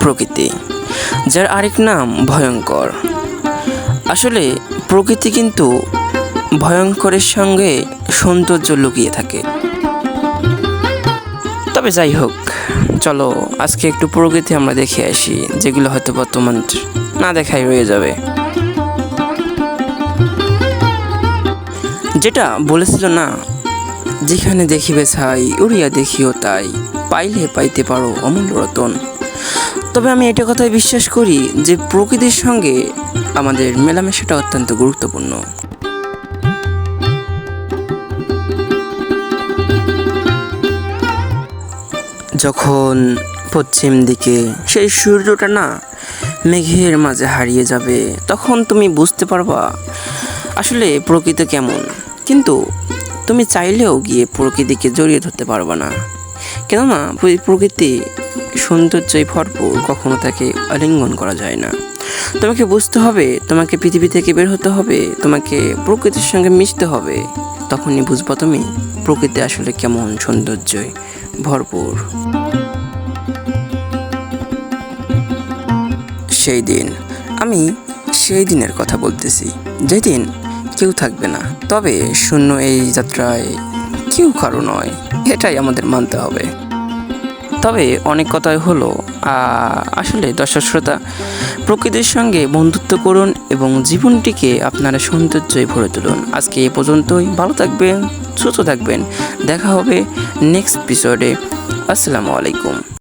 প্রকৃতি, যার আরেক নাম ভয়ঙ্কর। আসলে প্রকৃতি কিন্তু ভয়ঙ্করের সঙ্গে সৌন্দর্য লুকিয়ে থাকে। তবে যাই হোক, চলো আজকে একটু প্রকৃতি আমরা দেখে আসি, যেগুলো হয়তো বর্তমান না দেখাই রয়ে যাবে। যেটা বলেছিল না, যেখানে দেখিবে ছাই, উড়িয়া দেখিও তাই, পাইলে পাইতে পারো অমূল্য রতন। তবে আমি এটা কথাই বিশ্বাস করি যে প্রকৃতির সঙ্গে আমাদের মেলামেশাটা অত্যন্ত গুরুত্বপূর্ণ। যখন পশ্চিম দিকে সেই সূর্যটা না মেঘের মাঝে হারিয়ে যাবে, তখন তুমি বুঝতে পারবা আসলে প্রকৃতি কেমন। কিন্তু তুমি চাইলেও গিয়ে প্রকৃতিকে জড়িয়ে ধরতে পারবা না। কেননা প্রকৃতি সৌন্দর্যই ভরপুর, কখনো তাকে আলিঙ্গন করা যায় না। তোমাকে বুঝতে হবে, তোমাকে পৃথিবী থেকে বের হতে হবে, তোমাকে প্রকৃতির সঙ্গে মিশতে হবে। তখনই বুঝবা তুমি, প্রকৃতি আসলে কেমন সৌন্দর্যই ভরপুর। সেই দিন, আমি সেই দিনের কথা বলতেছি। যেদিন কেউ থাকবে না, তবে শূন্য এই যাত্রায় কেউ কারও নয়, এটাই আমাদের মানতে হবে। তবে অনেক কথাই হলো। আসলে দর্শক শ্রোতা, প্রকৃতির সঙ্গে বন্ধুত্ব করুন এবং জীবনটিকে আপনারা সৌন্দর্যই ভরে তুলুন। আজকে এ পর্যন্তই। ভালো থাকবেন, সুস্থ থাকবেন। দেখা হবে নেক্সট এপিসোডে আসসালামু আলাইকুম।